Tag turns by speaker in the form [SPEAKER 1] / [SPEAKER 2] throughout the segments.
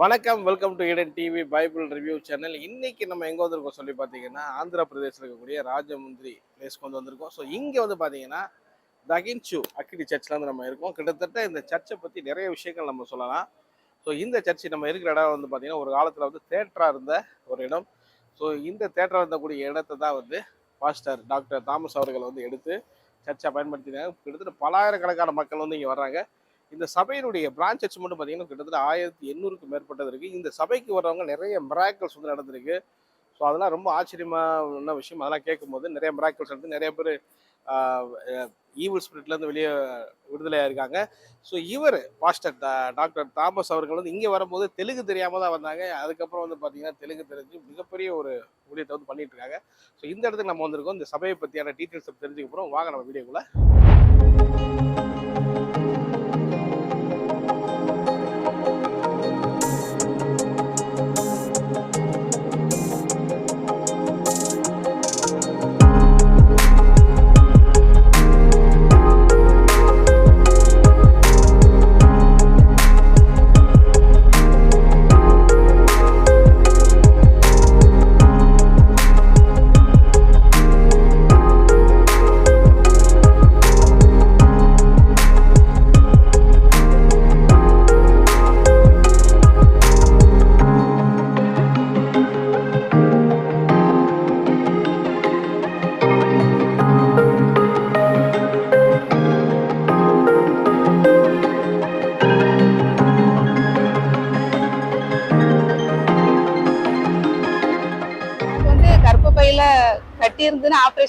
[SPEAKER 1] வணக்கம் welcome to Eden TV Bible review channel இன்னைக்கு நம்ம எங்க வந்திருக்கோம் சொல்லி பார்த்தீங்கன்னா ஆந்திர பிரதேசில் இருக்கக்கூடிய ராஜமுந்திரி பிளேஸ்க்கு வந்து வந்திருக்கோம். ஸோ இங்க வந்து பார்த்தீங்கன்னா தகின்சு அக்கிடி சர்ச்சில் வந்து நம்ம இருக்கோம். கிட்டத்தட்ட இந்த சர்ச்சை பற்றி நிறைய விஷயங்கள் நம்ம சொல்லலாம். ஸோ இந்த சர்ச்சு நம்ம இருக்கிற இடம் வந்து பார்த்தீங்கன்னா ஒரு காலத்தில் வந்து தேட்டராக இருந்த ஒரு இடம். ஸோ இந்த தேட்டராக இருந்தக்கூடிய இடத்தை தான் வந்து பாஸ்டர் டாக்டர் தாமஸ் அவர்கள் வந்து எடுத்து சர்ச்சை பயன்படுத்தினாங்க கிட்டத்தட்ட பலாயிரக்கணக்கான மக்கள் வந்து இங்கே வர்றாங்க. இந்த சபையினுடைய பிரான்ச் சர்ச் மட்டும் பார்த்தீங்கன்னா கிட்டத்தட்ட ஆயிரத்தி எண்ணூறுக்கு மேற்பட்டது இருக்குது இந்த சபைக்கு வர்றவங்க நிறைய மிராக்கல்ஸ் வந்து நடந்திருக்கு. ஸோ அதெல்லாம் ரொம்ப ஆச்சரியமான விஷயம். அதெல்லாம் கேட்கும்போது நிறைய மிராக்கல்ஸ் நடந்து நிறைய பேர் ஈவில் ஸ்பிரிட்லேருந்து வெளியே விடுதலையாக இருக்காங்க ஸோ இவர் பாஸ்டர் டாக்டர் தாமஸ் அவர்கள் வந்து இங்கே வரும்போது தெலுங்கு தெரியாமல் தான் வந்தாங்க. அதுக்கப்புறம் வந்து பார்த்தீங்கன்னா தெலுங்கு தெரிஞ்சு மிகப்பெரிய ஒரு ஊழியத்தை வந்து பண்ணிட்டு இருக்காங்க. ஸோ இந்த இடத்துக்கு நம்ம வந்திருக்கோம். இந்த சபையை பற்றியான டீட்டெயில்ஸ் தெரிஞ்சுக்கப்புறம் வாங்க நம்ம வீடியோக்குள்ளே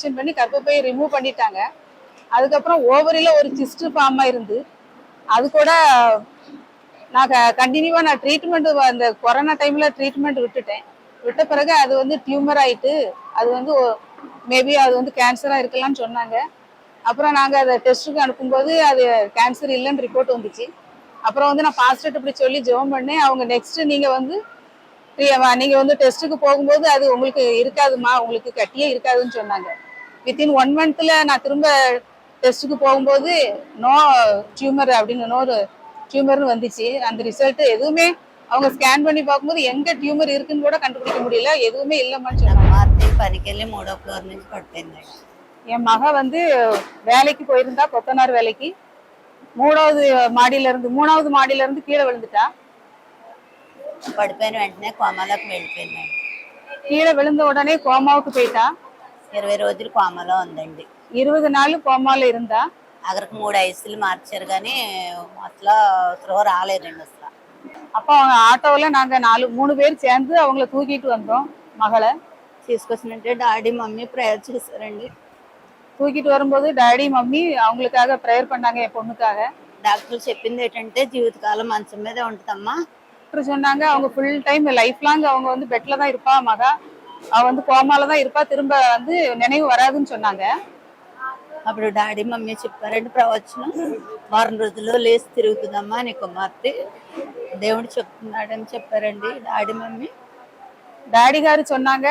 [SPEAKER 2] ஆப்ரேஷன் பண்ணி கர்ப்பப்பையை ரிமூவ் பண்ணிட்டாங்க. அதுக்கப்புறம் ஓவரில் ஒரு சிஸ்ட் ஃபார்மாக இருந்து அது கூட நான் கண்டினியூவாக நான் ட்ரீட்மெண்ட் அந்த கொரோனா டைமில் ட்ரீட்மெண்ட் விட்டுட்டேன். விட்ட பிறகு அது வந்து டியூமர் ஆயிட்டு அது வந்து மேபி அது வந்து கேன்சராக இருக்கலாம்னு சொன்னாங்க. அப்புறம் நாங்கள் அதை டெஸ்ட்டுக்கு அனுப்பும்போது அது கேன்சர் இல்லைன்னு ரிப்போர்ட் வந்துச்சு. அப்புறம் வந்து நான் பாஸ்டர்ட் இப்படி சொல்லி ஜெபம் பண்ணேன். அவங்க நெக்ஸ்ட் நீங்கள் வந்து நீங்கள் வந்து டெஸ்ட்டுக்கு போகும்போது அது உங்களுக்கு இருக்காதுமா? உங்களுக்கு கட்டியே இருக்காதுன்னு சொன்னாங்க. வித்தின் ஒன் மந்த்ல நான் திரும்ப டெஸ்ட்டுக்கு போகும்போது நோ டியூமர் அப்படின்னு நோ டியூமர்னு வந்துச்சு அந்த ரிசல்ட் எதுவுமே அவங்க ஸ்கேன் பண்ணி பார்க்கும்போது எங்க டியூமர் இருக்குன்னு கூட கண்டுபிடிக்க முடியல எதுவுமே இல்லைம்மான்னு சொன்னாங்க
[SPEAKER 3] మార్చి పనికి వెళ్ళి మూడో ఫ్లోర్ నుంచి పడిపోయిందండి
[SPEAKER 2] என் மக வந்து வேலைக்கு போயிருந்தா கொத்தனார் வேலைக்கு மூணாவது மாடியில இருந்து மூணாவது மாடியில இருந்து கீழே விழுந்துட்டா
[SPEAKER 3] పడిపోయిన వెంటనే కోమాలోకి వెళ్ళిపోయిందండి
[SPEAKER 2] கீழே விழுந்த உடனே கோமாவுக்கு போயிட்டா
[SPEAKER 3] ఇరవై రోజులు కోమాలో ఉందండి
[SPEAKER 2] இருபது நாள் கோமால இருந்தா
[SPEAKER 3] అక్కడికి మూడు ఐసులు మార్చారు కానీ అసలు స్పృహ రాలేదండి అసలు
[SPEAKER 2] அப்போ அவங்க ஆட்டோல நாங்க நாலு மூணு பேர் சேர்ந்து அவங்கள தூக்கிட்டு வந்தோம் மகளை
[SPEAKER 3] తీసుకొచ్చినట్టే డాడీ మమ్మీ ప్రేయర్ చేశారండి
[SPEAKER 2] தூக்கிட்டு வரும்போது டாடி மம்மி அவங்களுக்காக ப்ரேயர் பண்ணாங்க என் பொண்ணுக்காக
[SPEAKER 3] డాక్టర్ చెప్పింది ఏంటంటే జీవితకాలం మంచం మీదే ఉంటుందమ్మా
[SPEAKER 2] டாக்டர் சொன்னாங்க அவங்க ஃபுல் டைம் லைஃப் லாங் அவங்க வந்து பெட்ல தான் இருப்பா மகா அவ வந்து கோமால தான் இருப்பா திரும்ப வந்து நினைவு வராதுன்னு சொன்னாங்க
[SPEAKER 3] అప్పుడు డాడీ మమ్మీ చెప్పారండి ప్రవచనం వారం రోజుల్లో లేచి తిరుగుతుందమ్మా నీ కుమార్తె దేవుడు చెప్తున్నాడని చెప్పారండి డాడీ మమ్మీ
[SPEAKER 2] டாடி గారు சொன்னாங்க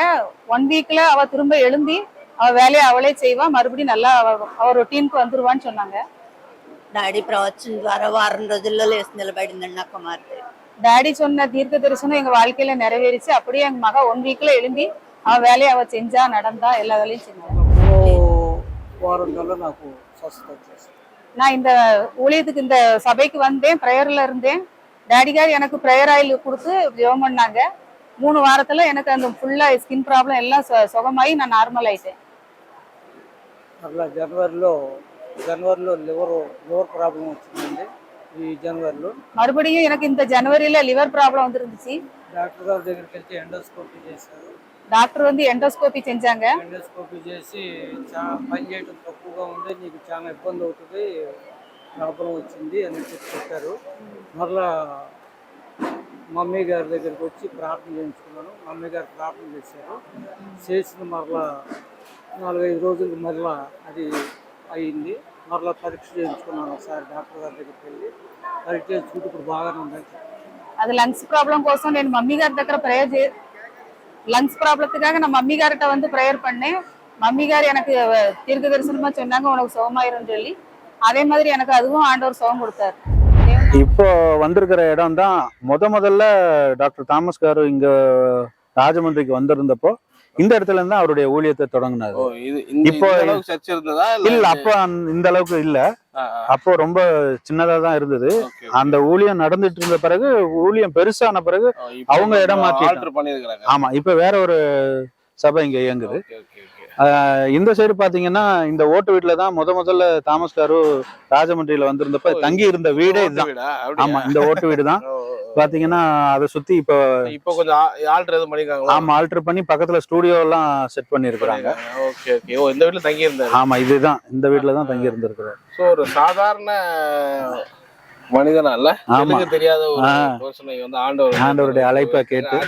[SPEAKER 2] ஒன் வீக்ல அவ திரும்ப எழும்பி அவ வேலையை அவளே செய்வா மறுபடியும் நல்லா அவ அவ ரொட்டீனுக்கு வந்துருவான்னு சொன்னாங்க
[SPEAKER 3] డాడీ ప్రవచనం ద్వారా వారం రోజుల్లో లేచి నిలబడిందండి నా కుమార్తె
[SPEAKER 2] டாடி சொன்ன தீர்க்க தரிசனம் எங்க வாழ்க்கையில நிறைவேறிச்சு அப்படியே எங்க மக ஒன் வீக்ல எழும்பி அவ வேலையை அவ செஞ்சா நடந்தா எல்லா வேலையும் செஞ்சா
[SPEAKER 4] ఓ వారం కల్లా నాకు స్వస్థత వచ్చేసింది
[SPEAKER 2] நான் இந்த ஊழியத்துக்கு இந்த சபைக்கு வந்தேன் ப்ரேயர்ல இருந்தேன் டாடி கார் எனக்கு ப்ரேயர் ஆயில் கொடுத்து ஜெபம் பண்ணாங்க மூணு வாரத்துல எனக்கு அந்த ஃபுல்லா ஸ்கின் ப்ராப்ளம் எல்லாம் சு- சுகமாயி நான் நார்மல் ஆயிட்டேன்
[SPEAKER 4] మరలా జనవరిలో జనవరిలో లివర్ లివర్ ప్రాబ్లం వచ్చిందండి ఈ ఈ జనవరిలో.
[SPEAKER 2] மறுபடியும் எனக்கு இந்த ஜனவரியில லிவர் ப்ராப்ளம் வந்துருந்துச்சு
[SPEAKER 4] డాక్టర్ గారి దగ్గరికి వెళ్తే ఎండోస్కోపీ చేశారు.
[SPEAKER 2] డాక్టర్ வந்து எண்டோஸ்கோபி செஞ்சாங்க
[SPEAKER 4] ఎండోస్కోపీ చేసి చా పని చేయటం తక్కువగా ఉంది నీకు చాలా ఇబ్బంది అవుతుంది ప్రాబ్లం వచ్చింది అని చెప్పి చెప్పారు. మరలా మమ్మీ గారి దగ్గరికి వచ్చి ప్రార్థన చేయించుకున్నాను. మమ్మీ గారు ప్రార్థన చేశారు. చేసిన మరలా నాలుగైదు రోజులు మరలా అది అయింది. మరలా పరీక్ష చేయించుకున్నాను ఒకసారి డాక్టర్ గారి దగ్గరికి వెళ్ళి పరీక్ష చేయించుకుంటే ఇప్పుడు బాగానే ఉందని
[SPEAKER 2] అది లంగ్స్ ప్రాబ్లం కోసం నేను మమ్మీ గారి దగ్గర ప్రేయర్ చే லங்ஸ் ப்ராப்ளத்துக்காக நான் மம்மி கார்கிட்ட வந்து ப்ரேயர் பண்ணேன். மம்மி கார் எனக்கு தீர்க்க தரிசனமா சொன்னாங்க. உனக்கு சுகமாயிரும்னு சொல்லி. அதே மாதிரி எனக்கு அதுவும் ஆண்டவர் சுகம் கொடுத்தாரு.
[SPEAKER 5] இப்போ வந்திருக்கிற இடம் தான் முத முதல்ல டாக்டர் தாமஸ் கார் இங்க ராஜமந்திரிக்கு வந்திருந்தப்போ இந்த இடத்துல இருந்து அவருடைய ஊழியத்தை தொடங்கினாரு இப்போ- இல்ல அப்ப இந்த அளவுக்கு இல்ல. அப்போ ரொம்ப சின்னதா தான் இருந்தது. அந்த ஊழியம் நடந்துட்டு இருந்த பிறகு ஊழியம் பெருசான பிறகு அவங்க இடம்
[SPEAKER 1] பண்ணியிருக்கிறாங்க.
[SPEAKER 5] ஆமா இப்ப வேற ஒரு சபை இங்க இயங்குது இந்த சைடு பாத்தீங்கன்னா இந்த ஓட்டு வீட்டுல தான் முத முதல்ல தாமஸ் காரு ராஜமன்றியில வந்திருந்தப்ப தங்கி இருந்த வீடே இதுதான்? ஆமா இந்த ஓட்டு வீடு தான். பாத்தீங்கன்னா அதை சுத்தி இப்போ
[SPEAKER 1] இப்போ கொஞ்சம் ஆல்டர் எதுவும் பண்ணிருக்காங்களா?
[SPEAKER 5] ஆமா ஆல்டர் பண்ணி பக்கத்துல ஸ்டூடியோ எல்லாம் செட் பண்ணிருக்கிறாங்க
[SPEAKER 1] ஓகே ஓகே. ஓ இந்த வீட்டுல தங்கி இருந்தாரு.
[SPEAKER 5] ஆமா இதுதான். இந்த வீட்டுல தான் தங்கி இருந்திருக்கிறார்.
[SPEAKER 1] சோ ஒரு சாதாரண மனிதனா இல்ல?
[SPEAKER 5] ஆமா.
[SPEAKER 1] எனக்கு தெரியாத ஒரு ஆண்டவர்
[SPEAKER 5] ஆண்டவருடைய அழைப்பை கேட்டு.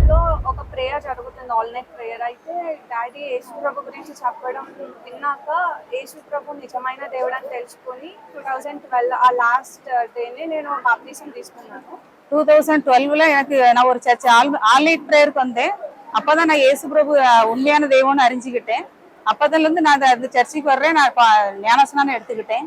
[SPEAKER 1] ஆச்சரியமா இருக்கு
[SPEAKER 6] వాళ్ళు ఒక ప్రేయర్ జరుగుతుంది ఆల్ నైట్ ప్రేయర్ అయితే డాడీ యేసు ప్రభు గురించి చెప్పడం విన్నాక యేసు ప్రభు నిజమైన దేవుడు అని తెలుసుకొని టూ థౌజండ్ ట్వెల్వ్ ఆ లాస్ట్ డేనే నేను బాప్తీసం తీసుకున్నాను
[SPEAKER 2] டூ தௌசண்ட் டுவெல்வ்ல எனக்கு நான் ஒரு சர்ச் ஆல் ஆன்லைன் ப்ரேயருக்கு வந்தேன் அப்பதான் நான் இயேசு பிரபு அஹ், உண்மையான தெய்வம்னு அறிஞ்சுக்கிட்டேன் அப்பதுல இருந்து நான் அந்த- அந்த சர்ச்சுக்கு வர்றேன் நான் ப- ஞானஸ்நானம் எடுத்துக்கிட்டேன்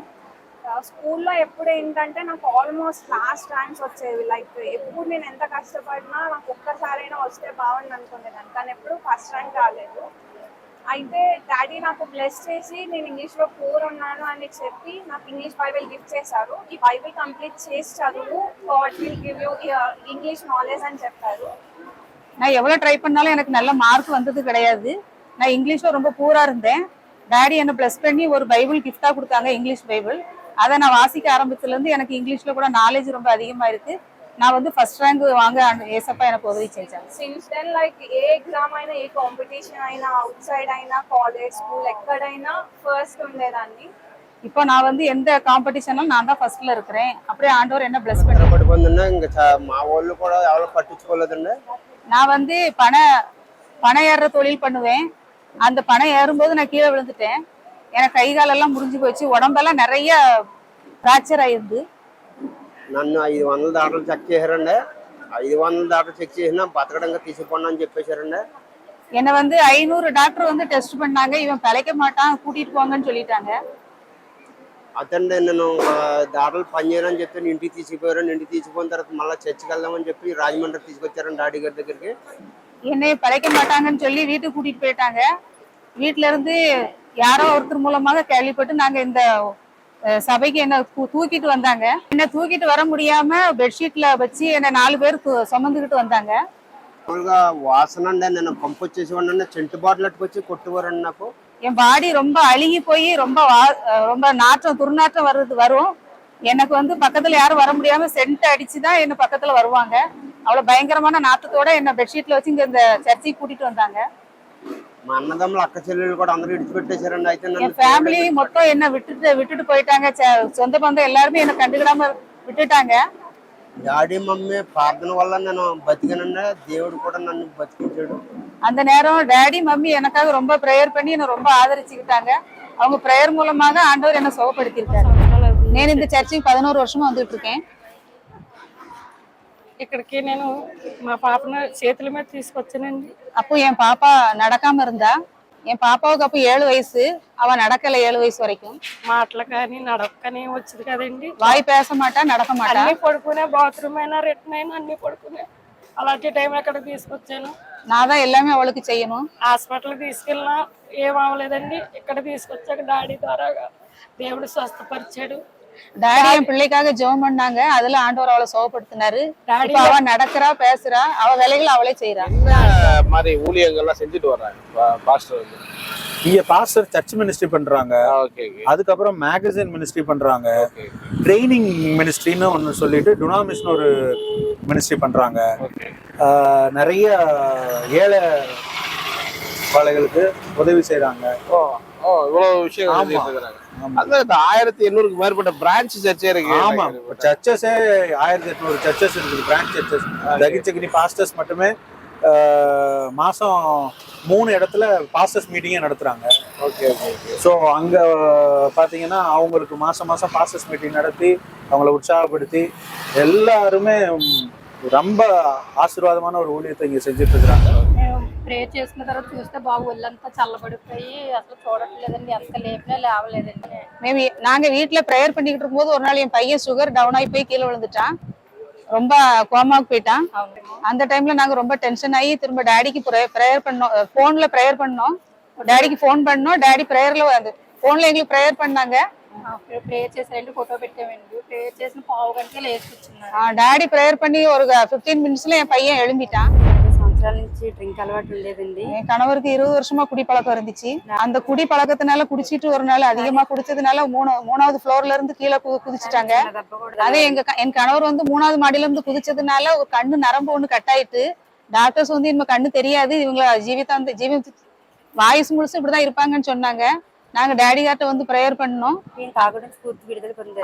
[SPEAKER 6] స్కూల్లో ఎప్పుడు ఏంటంటే నాకు ఆల్మోస్ట్ లాస్ట్ ర్యాంక్స్ వచ్చేవి లైక్ ఎప్పుడు నేను ఎంత కష్టపడినా నాకు ఒక్కసారైనా వస్తే బాగుంది అనుకునేదాన్ని కానీ ఎప్పుడు ఫస్ట్ ర్యాంక్ రాలేదు అయితే డాడీ నాకు బ్లెస్ చేసి నేను ఇంగ్లీష్లో పూర్ ఉన్నాను అని చెప్పి నాకు ఇంగ్లీష్ బైబిల్ గిఫ్ట్ చేశారు ఈ బైబిల్ కంప్లీట్ చేసి చదువు God will give you English knowledge అని చెప్పారు
[SPEAKER 2] நான் எவ்வளவு ட்ரை பண்ணாலும் எனக்கு நல்ல மார்க் வந்தது கிடையாது நான் இங்கிலீஷ்ல ரொம்ப பூரா இருந்தேன் டாடி என்ன ப்ளஸ் பண்ணி ஒரு பைபிள் கிஃப்டா கொடுத்தாங்க இங்கிலீஷ் பைபிள் அதை நான் வாசிக்க ஆரம்பிச்சதுல இருந்து எனக்கு இங்கிலீஷ்ல கூட நாலேஜ் ரொம்ப அதிகமா இருக்கு நான் வந்து ஃபர்ஸ்ட் ரேங்க் வாங்க அந்த ஏசப்பா எனக்கு உதவி செஞ்சாங்க
[SPEAKER 6] since then like a exam అయినా ఏ కాంపిటీషన్ అయినా అవుట్ సైడ్ అయినా కాలేజ్ స్కూల్ ఎక్కడైనా ఫస్ట్ ఉండేదాన్ని
[SPEAKER 2] இப்போ நான் வந்து எந்த காம்படிஷனும் நான் தான் ஃபர்ஸ்ட்ல இருக்கிறேன் அப்படியே ஆண்டவர் என்ன பிளஸ் பண்ணி
[SPEAKER 7] పడిపోయిందండి ఇంకా చా- మా వాళ్ళు కూడా ఎవరు పట్టించుకోలేదండి
[SPEAKER 2] நான் வந்து பனை பனை ஏறுற தொழில் பண்ணுவேன் அந்த பனை ஏறும்போது நான் கீழே விழுந்துட்டேன் எனக்கு கை காலெல்லாம் முறிஞ்சு போச்சு உடம்பெல்லாம் நிறைய ஃப்ராக்சர் ஆயிருந்து
[SPEAKER 7] నన్ను ఐదు వందల దాటలు చెక్ చేశారండి ఐదు వందల దాటలు చెక్ చేసినా బతకడంగా తీసుకుపోండి అని చెప్పేశారండి
[SPEAKER 2] என்னை வந்து ஐநூறு டாக்டர் வந்து டெஸ்ட் பண்ணாங்க இவன் பிழைக்க மாட்டான் கூட்டிட்டு போங்கன்னு சொல்லிட்டாங்க
[SPEAKER 7] అతన్ని నేను ఆ, దాటలు పని చేయనని చెప్పి ఇంటికి తీసుకుపోయారండి ఇంటికి తీసుకుపోయిన తర్వాత మళ్ళీ చర్చికి వెళ్దామని చెప్పి రాజమండ్రి తీసుకొచ్చారండి డాడీ గారి దగ్గరికి
[SPEAKER 2] என்னை பிழைக்க மாட்டாங்கன்னு சொல்லி வீட்டுக்கு கூட்டிட்டு போயிட்டாங்க வீட்ல இருந்து யாரோ ஒருத்தர் மூலமாக கேள்விப்பட்டு நாங்க இந்த அஹ், சபைக்கு என்ன தூ- தூக்கிட்டு வந்தாங்க என்ன தூக்கிட்டு வர முடியாம பெட்ஷீட்ல வச்சு என்ன நாலு பேர் து- சுமந்துக்கிட்டு வந்தாங்க
[SPEAKER 7] మామూలుగా వాసన అండి నేను పంపు వచ్చేసేవాడిని చెంటు బాటిల్ వచ్చి కొట్టువారండి నాకు
[SPEAKER 2] என் பாடி ரொம்ப அழுகி போய் ரொம்ப வா- அஹ் ரொம்ப நாற்றம் துர்நாற்றம் வருது வரும் எனக்கு வந்து பக்கத்துல யாரும் வர முடியாம சென்ட் அடிச்சுதான் என்ன பக்கத்துல வருவாங்க அவ்வளவு பயங்கரமான நாற்றத்தோட என்ன பெட்ஷீட்ல வச்சு இங்க இந்த சர்ச்சைக்கு கூட்டிட்டு வந்தாங்க
[SPEAKER 7] మా అన్నదమ్ములు అక్క చెల్లెలు కూడా అందరూ విడిచిపెట్టేశారండి అయితే నన్ను
[SPEAKER 2] என் ஃபேமிலி மொத்தம் என்ன விட்டுட்டு விட்டுட்டு போயிட்டாங்க ச- சொந்த பந்தம் எல்லாருமே என்ன கண்டுக்கிடாம விட்டுட்டாங்க
[SPEAKER 7] డాడీ మమ్మీ ప్రార్థన వల్ల నేను బతికానండి దేవుడు కూడా నన్ను బతికించాడు
[SPEAKER 2] அந்த நேரம் டேடி மம்மி எனக்காக ரொம்ப ப்ரேயர் பண்ணி என்ன ரொம்ப ஆதரிச்சுக்கிட்டாங்க அவங்க ப்ரேயர் மூலமாக ஆண்டவர் என்ன சுகப்படுத்தியிருக்காரு నేను இந்த சர்ச்சுக்கு பதினோரு வருஷமா வந்துட்டு இருக்கேன்
[SPEAKER 8] ఇక్కడికి నేను మా పాపను చేతుల మీద తీసుకొచ్చానండి
[SPEAKER 2] அப்போ என் பாப்பா நடக்காம இருந்தா என் பாப்பாவுக்கு அப்போ ஏழு வயசு அவ நடக்கல ஏழு வயசு வரைக்கும்
[SPEAKER 8] మాటలు కానీ నడక కానీ వచ్చింది కదండి
[SPEAKER 2] வாய் பேச மாட்டா நடக்க மாட்டா
[SPEAKER 8] అన్ని పడుకునే బాత్రూమ్ అయినా రిటర్న్ అయినా అన్ని పడుకునే అలాంటి టైం అక్కడ తీసుకొచ్చాను
[SPEAKER 2] நான் தான் எல்லாமே அவளுக்கு செய்யணும்
[SPEAKER 8] హాస్పిటల్ తీసుకెళ్ళినా ఏం అవ్వలేదండి ఇక్కడ తీసుకొచ్చాక డాడీ ద్వారా దేవుడు స్వస్థపరిచాడు
[SPEAKER 2] டாடி என் பிள்ளைக்காக ஜெபம் பண்ணாங்க. அதுல ஆண்டவர் அவளை சுகப்படுத்தினாரு. இப்ப அவ நடக்கிறா பேசுறா அவ வேலைகளை அவளே செய்யறா
[SPEAKER 1] என்ன மாதிரி ஊழியங்கள்லாம் செஞ்சுட்டு வர்றாங்க பாஸ்டர் வந்து?
[SPEAKER 5] இங்க பாஸ்டர் சர்ச் மினிஸ்ட்ரி பண்றாங்க. அதுக்கப்புறம் மேகசின் மினிஸ்ட்ரி பண்றாங்க.
[SPEAKER 1] ஓகே
[SPEAKER 5] ட்ரைனிங் மினிஸ்ட்ரின்னு ஒன்று சொல்லிட்டு டுனாமிஸ்னு ஒரு மினிஸ்ட்ரி பண்றாங்க. நிறைய ஏழை பாளைகளுக்கு உதவி செய்றாங்க.
[SPEAKER 1] ஓ இவ்வளவு விஷயம் இருக்கிறாங்க இந்த ஆயிரத்தி எண்ணூறுக்கு மேற்பட்ட பிரான்ச் சர்ச்சே இருக்கு.
[SPEAKER 5] ஆமா. சர்ச்சஸே ஆயிரத்தி எட்நூறு சர்ச்சஸ் இருக்குது பிரான்ச் சர்ச்சஸ் தகிச்சகிரி பாஸ்டர்ஸ் மட்டுமே மாசம் மூணு இடத்துல பாஸ்டர்ஸ் மீட்டிங்கே நடத்துறாங்க.
[SPEAKER 1] ஓகே ஓகே
[SPEAKER 5] ஸோ அங்க பாத்தீங்கன்னா அவங்களுக்கு மாசம் மாசம் பாஸ்டர்ஸ் மீட்டிங் நடத்தி அவங்கள உற்சாகப்படுத்தி எல்லாருமே ரொம்ப ஆசீர்வாதமான ஒரு ஊழியத்தை இங்க செஞ்சுட்டு இருக்கிறாங்க.
[SPEAKER 8] ప్రేయర్ చేసిన తర్వాత చూస్తే బాగా ఒళ్ళంతా చల్లబడిపోయి అసలు చూడట్లేదండి ఎంత లేపినా లేవలేదండి
[SPEAKER 2] మేము வீ- நாங்க வீட்ல ப்ரேயர் பண்ணிக்கிட்டு இருக்கும்போது ஒரு நாள் என் பையன் சுகர் டவுன் ஆகி போய் கீழே விழுந்துட்டான் ரொம்ப கோமாவுக்கு போயிட்டான் அந்த டைம்ல நாங்க ரொம்ப டென்ஷன் ஆகி திரும்ப டேடிக்கு ப்ரேயர் பண்ணோம் போன்ல ப்ரேயர் பண்ணோம் டேடிக்கு ஃபோன் பண்ணோம் டேடி ப்ரேயர்ல அந்த போன்ல எங்களுக்கு ப்ரேயர் பண்ணாங்க
[SPEAKER 8] ప్రేయర్ చేసారండి ఫోటో పెట్టామండి ప్రేయర్ చేసిన పావు గంట లేచి కూర్చున్నారు
[SPEAKER 2] டாடி ப்ரேயர் பண்ணி ஒரு ஃபிஃப்டீன் மினிட்ஸ்ல என் பையன் எழும்பிட்டான்
[SPEAKER 9] రెండు సంవత్సరాల నుంచి డ్రింక్ అలవాటు ఉండేదండి
[SPEAKER 2] என் கணவருக்கு இருபது வருஷமா குடிப்பழக்கம் இருந்துச்சு அந்த குடி பழக்கத்தினால குடிச்சிட்டு ஒரு நாள் அதிகமா குடிச்சதுனால மூணு மூணாவது ஃப்ளோர்ல இருந்து கீழே கு- குதிச்சுட்டாங்க
[SPEAKER 9] చిన్న దెబ్బ కూడా
[SPEAKER 2] அதே எங்க க- என் கணவர் வந்து மூணாவது மாடியில இருந்து குதிச்சதுனால ஒரு கண்ணு நரம்பு ஒண்ணு கட் ஆயிட்டு டாக்டர்ஸ் வந்து இனிமே கண்ணு தெரியாது இவங்க ஜீவிதாந்த ஜீவி வாய்ஸ் முழுசு இப்படிதான் இருப்பாங்கன்னு சொன்னாங்க நாங்க டேடி கிட்ட வந்து பிரேயர் பண்ணோம்.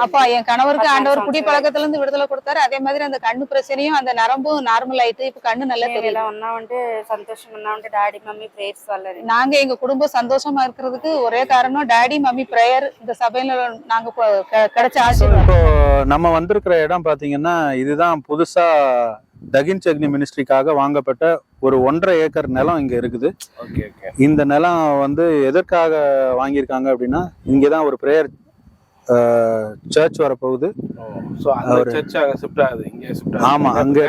[SPEAKER 2] அப்பா என் கணவருக்கு ஆண்டவர் குடி பழக்கத்துல இருந்து விடுதலை கொடுத்தாரு. அதே மாதிரி அந்த கண்ணு பிரச்சனையும் அந்த நரம்பும் நார்மல் ஆயிட்டு இப்ப கண்ணு நல்லா
[SPEAKER 9] தெரியல ஒன்னா வந்து சந்தோஷம் டாடி மம்மி பிரேயர்ஸ் வல்லரி
[SPEAKER 2] நாங்க எங்க குடும்பம் சந்தோஷமா இருக்கிறதுக்கு ஒரே காரணம் டாடி மம்மி பிரேயர் இந்த சபையில நாங்க கிடைச்ச ஆசை
[SPEAKER 5] இப்போ நம்ம வந்திருக்கிற இடம் பாத்தீங்கன்னா இதுதான் புதுசா தகின் சக்னி மினிஸ்ட்ரிக்காக வாங்கப்பட்ட ஒரு ஒன்றரை ஏக்கர் நிலம் இங்க இருக்குது. இந்த நிலம் வந்து எதற்காக வாங்கியிருக்காங்க அப்படின்னா இங்கதான் ஒரு பிரேயர் சர்ச்
[SPEAKER 1] இங்கே ஷிஃப்ட்
[SPEAKER 5] ஆமா, அங்க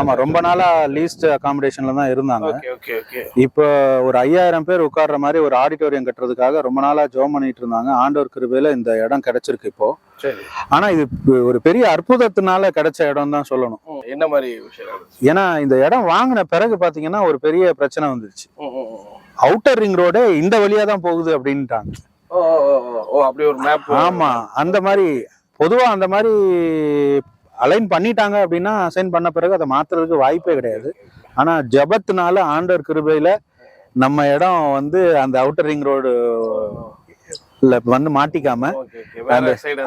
[SPEAKER 5] ஆமா ரொம்ப நாளா லீஸ்ட் அகாமடேஷன்ல தான் இருந்தாங்க. இப்போ ஒரு ஐயாயிரம் பேர் உட்கார்ற மாதிரி ஒரு ஆடிட்டோரியம் கட்டுறதுக்காக ரொம்ப நாளா ஜோம் பண்ணிட்டு இருந்தாங்க. ஆண்டவர் கிருபையில இந்த இடம் கிடைச்சிருக்கு இப்போ. ஆனா இது ஒரு பெரிய அற்புதத்தினால கிடைச்ச இடம் தான் சொல்லணும்.
[SPEAKER 1] என்ன மாதிரி
[SPEAKER 5] ஏன்னா இந்த இடம் வாங்கின பிறகு பாத்தீங்கன்னா ஒரு பெரிய பிரச்சனை வந்துருச்சு. அவுட்டர் ரிங் ரோடே இந்த வழியா தான் போகுது அப்படின்ட்டாங்க.
[SPEAKER 1] அப்படி ஒரு மேப்
[SPEAKER 5] ஆமா அந்த மாதிரி பொதுவா அந்த மாதிரி அலைன் பண்ணிட்டாங்க அப்படின்னா அசைன் பண்ண பிறகு அதை மாத்துறதுக்கு வாய்ப்பே கிடையாது. ஆனா ஜபத்தினால ஆண்டவர் கிருபையில நம்ம இடம் வந்து அந்த அவுட்டர் ரிங் ரோடு வந்து மாட்டிக்காம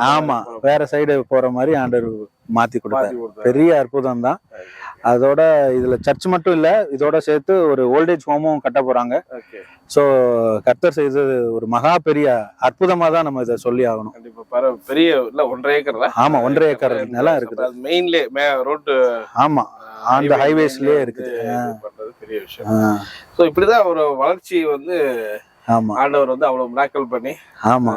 [SPEAKER 5] ஆமா வேற சைடு போற மாதிரி ஆண்டவர் மாத்தி கொடுத்தாரு. பெரிய அற்புதம் தான் அதோட இதுல சர்ச் மட்டும் இல்ல இதோட சேர்த்து ஒரு ஓல்டேஜ் ஹோமும் கட்ட போறாங்க. ஸோ கர்த்தர் செய்தது ஒரு மகா பெரிய அற்புதமா தான் நம்ம இதை சொல்லி ஆகணும்.
[SPEAKER 1] பெரிய இல்ல ஒன்றரை ஏக்கர்ல
[SPEAKER 5] ஆமா ஒன்றரை ஏக்கர் நிலம் இருக்குது.
[SPEAKER 1] மெயின்லே ரோட்டு
[SPEAKER 5] ஆமா அந்த ஹைவேஸ்லயே இருக்குது.
[SPEAKER 1] பண்றது பெரிய விஷயம். ஸோ இப்படிதான் ஒரு வளர்ச்சி வந்து
[SPEAKER 5] ஆமா.
[SPEAKER 1] ஆண்டவர் வந்து அவ்வளவு மிராக்கல் பண்ணி
[SPEAKER 5] ஆமா.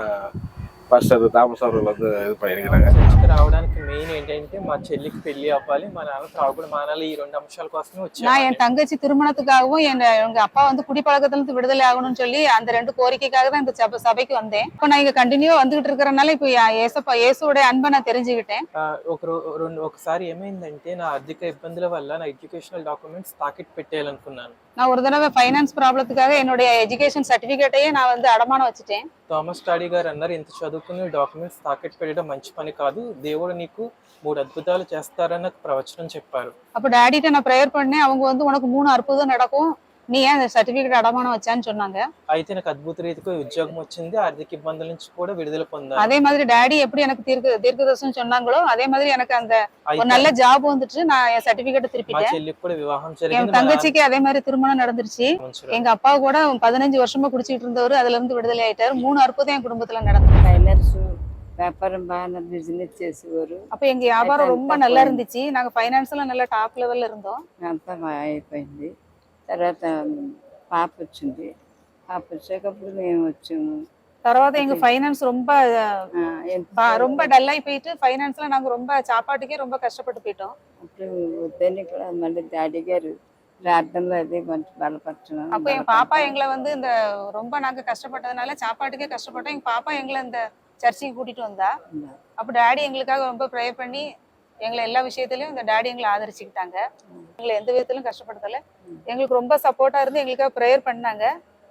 [SPEAKER 1] பாஸ்டர் தாமஸ் அவர்கள் வந்து இது பண்ணியிருக்கிறாங்க
[SPEAKER 10] చర్చికి రావడానికి మెయిన్ ఏంటంటే మా చెల్లికి పెళ్లి అవ్వాలి మా నాన్న త్రాగుడు మానాలి ఈ రెండు అంశాల కోసమే
[SPEAKER 2] நான்
[SPEAKER 10] వచ్చాను
[SPEAKER 2] என் தங்கச்சி திருமணத்துக்காகவும் என் எங்க அப்பா வந்து குடிப்பழக்கத்துல இருந்து விடுதலை ஆகணும்னு சொல்லி அந்த ரெண்டு கோரிக்கைக்காக தான் இந்த சபை சபைக்கு வந்தேன் இப்போ நான் இங்க கண்டினியூ வந்துகிட்டு இருக்கிறனால இப்போ யா- ஏசப்பா இயேசுவோட அன்பை நான் தெரிஞ்சுக்கிட்டேன்
[SPEAKER 10] ఆ, ఒక రో- రెండు ఒకసారి ఏమైందంటే నా ఆర్థిక ఇబ్బందుల వల్ల నా ఎడ్యుకేషనల్ డాక్యుమెంట్స్ తాకిట్ పెట్టేయాలనుకున్నాను
[SPEAKER 2] நான் ஒரு தடவை ஃபைனான்ஸ் ப்ராப்ளத்துக்காக என்னுடைய எஜுகேஷன் சர்டிபிகேட்டையே நான் வந்து அடமானம் வச்சுட்டேன்
[SPEAKER 10] థామస్ స్టాడీ గారు అన్నారు ఇంత చదువుకుని డాక్యుమెంట్స్ తాకట్టు పెట్టడం మంచి పని కాదు దేవుడు నీకు మూడు అద్భుతాలు చేస్తారని నాకు ప్రవచనం చెప్పారు
[SPEAKER 2] அப்போ டேடிட்ட நான் ப்ரேயர் பண்ணேன் அவங்க வந்து உனக்கு மூணு அற்புதம் நடக்கும் நீ ஏன் அந்த சர்டிபிகேட் அடமானம் வச்சான்னு சொன்னாங்க
[SPEAKER 10] అయితే నాకు అద్భుత రీతిగా ఉద్యోగం వచ్చింది ఆర్థిక ఇబ్బందుల నుంచి కూడా విడుదల పొందాను
[SPEAKER 2] அதே மாதிரி டேடி எப்படி எனக்கு தீர்க்க தீர்க்கதர்சனம் சொன்னாங்களோ அதே மாதிரி எனக்கு அந்த ஒரு
[SPEAKER 10] అయితే
[SPEAKER 2] நல்ல ஜாப் வந்துட்டு நான் என் சர்டிபிகேட்
[SPEAKER 10] మా
[SPEAKER 2] திருப்பிட்டேன்
[SPEAKER 10] చెల్లికి కూడా వివాహం
[SPEAKER 2] என்
[SPEAKER 10] జరిగింది మా నాన్న
[SPEAKER 2] தங்கச்சிக்கு அதே மாதிரி திருமணம் நடந்துருச்சு
[SPEAKER 10] మంచిగా
[SPEAKER 2] எங்க அப்பா கூட பதினஞ்சு வருஷமா குடிச்சிட்டு இருந்தவர் அதுல இருந்து விடுதலை ஆயிட்டாரு மூணு அற்புதம் என் குடும்பத்துல நடந்தது
[SPEAKER 9] టైలర్స్ వ్యాపారం బాగా బిజినెస్ చేసేవారు
[SPEAKER 2] அப்ப எங்க வியாபாரம்
[SPEAKER 9] అయితే
[SPEAKER 2] ரொம்ப
[SPEAKER 9] అంతా
[SPEAKER 2] நல்லா
[SPEAKER 9] పోయింది.
[SPEAKER 2] இருந்துச்சு நாங்க ஃபைனான்ஸ்ல நல்ல டாப் லெவல்ல இருந்தோம்
[SPEAKER 9] అంతా మా- అయిపోయింది తర్వాత పాప వచ్చింది. పాప వచ్చేటప్పుడు మేము వచ్చాము.
[SPEAKER 2] తర్వాత எங்க ஃபைனான்ஸ் ரொம்ப ரொம்ப டல் ஆகி போயிட்டு ஃபைனான்ஸ்ல நாங்க ரொம்ப சாப்பாட்டுக்கே ரொம்ப கஷ்டப்பட்டு போயிட்டோம்
[SPEAKER 9] అప్పుడు వద్దని ఇక్కడ మళ్ళీ డాడీ గారు ప్రార్థనలో అదే మంచి బలపరచడం
[SPEAKER 2] அப்ப எங்க பாப்பா எங்களை வந்து இந்த ரொம்ப நாங்க கஷ்டப்பட்டதுனால சாப்பாட்டுக்கே கஷ்டப்பட்டோம் எங்க பாப்பா எங்களை இந்த சர்ச்சுக்கு கூட்டிட்டு வந்தா அப்ப டாடி எங்களுக்காக ரொம்ப ப்ரே பண்ணி எங்களை எல்லா விஷயத்திலயும் இந்த டாடி எங்களை ஆதரிச்சுக்கிட்டாங்க. எங்களை எந்த விதத்திலும் கஷ்டப்படுத்தல. எங்களுக்கு ரொம்ப சப்போர்ட்டா இருந்து எங்களுக்காக ப்ரேயர் பண்ணாங்க.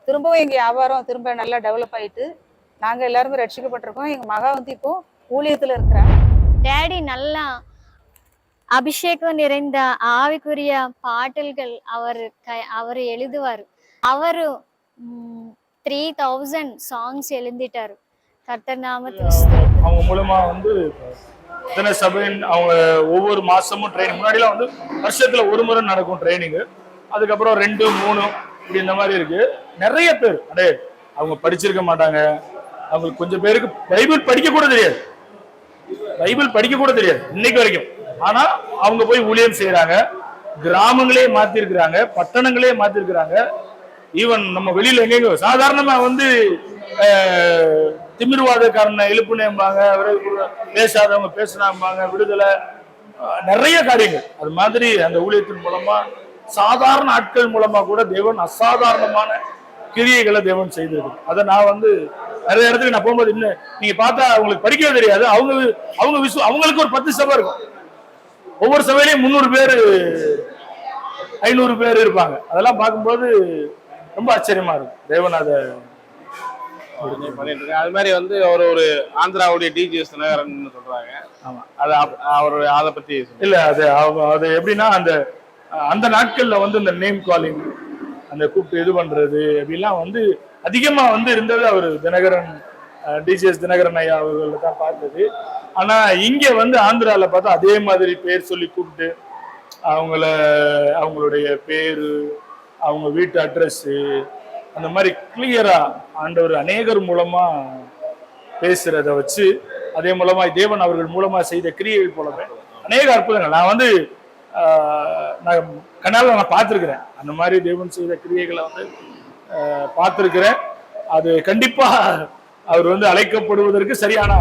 [SPEAKER 2] திரும்பவும் எங்க வியாபாரம் திரும்ப நல்லா டெவலப் ஆயிட்டு நாங்க எல்லாருமே ரட்சிக்கப்பட்டிருக்கோம். எங்க மகா வந்து இப்போ ஊழியத்துல இருக்கிறா.
[SPEAKER 11] டேடி நல்லா அபிஷேகம் நிறைந்த ஆவிக்குரிய பாடல்கள் அவர் க அவர் எழுதுவார். அவரு த்ரீ தௌசண்ட் சாங்ஸ் எழுதிட்டாரு. கர்த்தர் ஸ்தோத்திரம்.
[SPEAKER 12] அவங்க மூலமா வந்து இத்தனை சபையின் அவங்க ஒவ்வொரு மாசமும் ட்ரைனிங் முன்னாடிலாம் வந்து வருஷத்துல ஒரு முறை நடக்கும் ட்ரைனிங் அதுக்கப்புறம் ரெண்டு மூணு இப்படி இந்த மாதிரி இருக்கு. நிறைய பேர். அடே அவங்க படிச்சிருக்க மாட்டாங்க. அவங்களுக்கு கொஞ்சம் பேருக்கு பைபிள் படிக்க கூட தெரியாது. பைபிள் படிக்க கூட தெரியாது இன்னைக்கு வரைக்கும். ஆனா அவங்க போய் ஊழியம் செய்யறாங்க கிராமங்களே மாத்திருக்கிறாங்க பட்டணங்களே மாத்திருக்கிறாங்க. ஈவன் நம்ம வெளியில எங்கெங்க சாதாரணமா வந்து திமிர்வாதக்காரனை எழுப்புனேம்பாங்க பேசாதவங்க பேசினாம்பாங்க விடுதலை. நிறைய காரியங்கள். அது மாதிரி அந்த ஊழியத்தின் மூலமா சாதாரண ஆட்கள் மூலமா கூட தேவன் அசாதாரணமான கிரியைகளை தேவன் செய்திருக்கு அதை நான் வந்து நிறைய இடத்துக்கு நான் போகும்போது இன்னும் நீங்க பார்த்தா அவங்களுக்கு படிக்கவே தெரியாது. அவங்க அவங்க விசு அவங்களுக்கு ஒரு பத்து சபை இருக்கும். ஒவ்வொரு சபையிலையும் முந்நூறு பேர் ஐநூறு பேர் இருப்பாங்க. அதெல்லாம் பார்க்கும்போது ரொம்ப ஆச்சரியமா இருக்கும். தேவன் அதை
[SPEAKER 1] பண்ணிட்டு இருக்காங்க அது மாதிரி வந்து அவர் ஒரு ஆந்திராவுடைய டிஜிஎஸ் தினகரன் சொல்றாங்க
[SPEAKER 12] ஆமா.
[SPEAKER 1] அது அவருடைய அதை பத்தி.
[SPEAKER 12] இல்ல அது அது எப்படின்னா அந்த அந்த நாட்கள்ல வந்து இந்த நேம் காலிங் அந்த கூப்பிட்டு இது பண்றது அப்படிலாம் வந்து அதிகமா வந்து இருந்தது அவர் தினகரன் டிஜிஎஸ் தினகரன் ஐயா அவர்களை தான் பார்த்தது ஆனா இங்க வந்து ஆந்திரால பார்த்தா அதே மாதிரி பேர் சொல்லி கூப்பிட்டு அவங்கள அவங்களுடைய பேரு அவங்க வீட்டு அட்ரஸ் அந்த மாதிரி கிளியரா ஆண்டவர் அநேகர் மூலமா பேசுறத வச்சு அதே மூலமா தேவன் அவர்கள் மூலமா செய்த கிரியைகள் போலவே அநேக அற்புதங்கள். நான் வந்து நான் கண்ணால நான் பார்த்துருக்கிறேன். அந்த மாதிரி தேவன் செய்த கிரியைகளை வந்து பார்த்துருக்குறேன். அது கண்டிப்பா அவர் வந்து அழைக்கப்படுவதற்கு சரியான